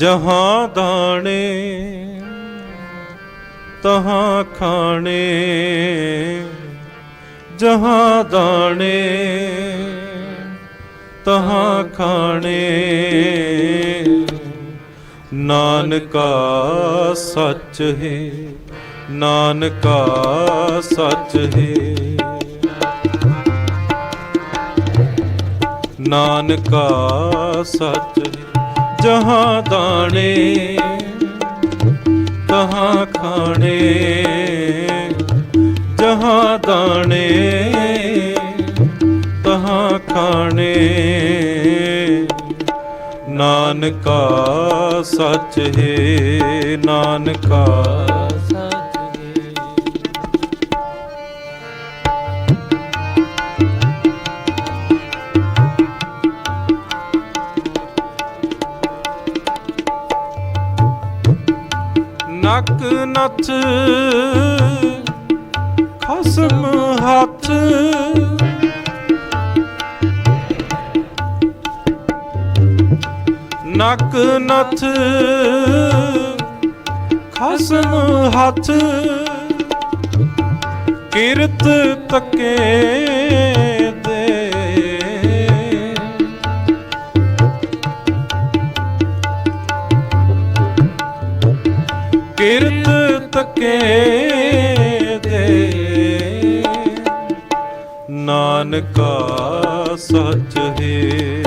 ਜਹਾਂ ਦਾਣੇ, ਤਹਾਂ ਖਾਣੇ। ਜਹਾਂ ਦਾਣੇ, ਤਹਾਂ ਖਾਣੇ। ਨਾਨਕਾ ਸੱਚ ਹੈ, ਨਾਨਕਾ ਸੱਚ ਹੈ। ਨਾਨਕਾ ਸੱਚ ਜਹਾਂ ਦਾਣੇ ਤਹਾਂ ਖਾਣੇ। ਜਹਾਂ ਦਾਣੇ ਤਹਾਂ ਖਾਣੇ। ਨਾਨਕਾ ਸੱਚ ਹੈ ਨਾਨਕਾ ਨਕ ਨਥ ਖਸਮ ਹੱਥ। ਨਕ ਨਥ ਖਸਮ ਹੱਥ। ਕਿਰਤ ਤਕੇ ਕਿਰਤ ਤਕੇ ਦੇ ਨਾਨਕਾ ਸੱਚ ਹੈ।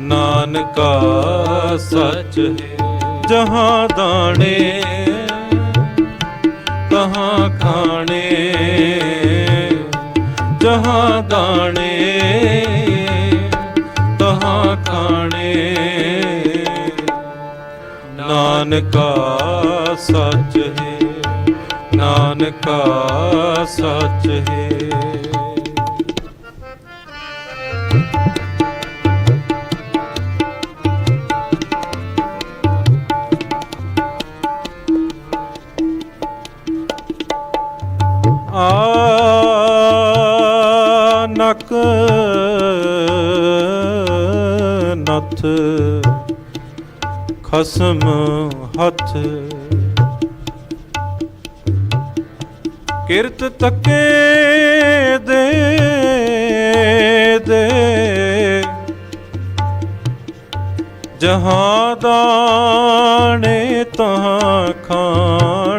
ਨਾਨਕਾ ਸੱਚ ਹੈ। ਜਹਾਂ ਦਾਣੇ, ਤਹਾਂ ਖਾਣੇ। ਜਹਾਂ ਦਾਣੇ ਨਾਨਕਾ ਸੱਚ ਹੈ ਨਾਨਕਾ ਸੱਚ ਹੈ। ਆ ਨਕ ਨਥ ਖਸਮ ਹੱਥ। ਕਿਰਤ ਤੱਕੇ ਦੇ ਦੇ। ਜਹਾਂ ਦਾਣੇ ਤਹਾਂ ਖਾਣੇ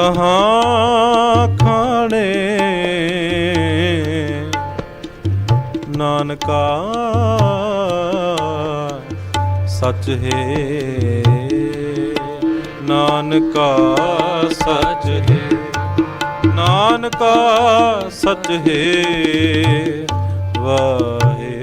ਤਹਾਂ ਖਾਣੇ। ਨਾਨਕਾ ਸੱਚ ਹੈ। ਨਾਨਕਾ ਸੱਚ ਹੈ। ਨਾਨਕਾ ਸੱਚ ਹੈ। ਵਾਹਿ